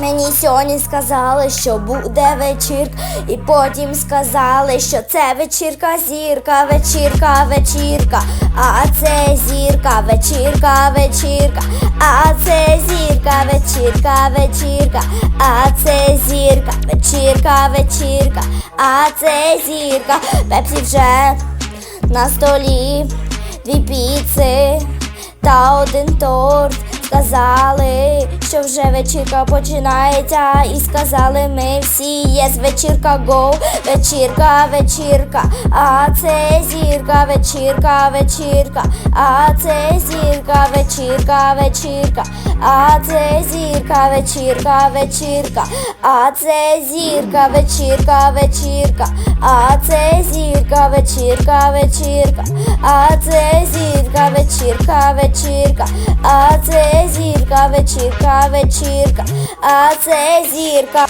Мені сьогодні сказали, що буде вечірка, і потім сказали, що це вечірка, зірка, вечірка, вечірка, а це зірка, вечірка, вечірка, а це зірка, вечірка, вечірка, а це зірка, вечірка, вечірка, а це зірка, пепсі вже на столі, дві піци та один торт. Сказали, що вже вечірка починається, і сказали ми всі єс, вечірка гоу, вечірка, вечірка, а це зірка, вечірка, вечірка, а це зірка, вечірка, вечірка, а це зірка, вечірка, вечірка, а це зірка, вечірка, вечірка, а це зірка, вечірка, вечірка, а це зірка, вечірка, вечірка, а це зірка, вечірка, вечірка, а це зірка.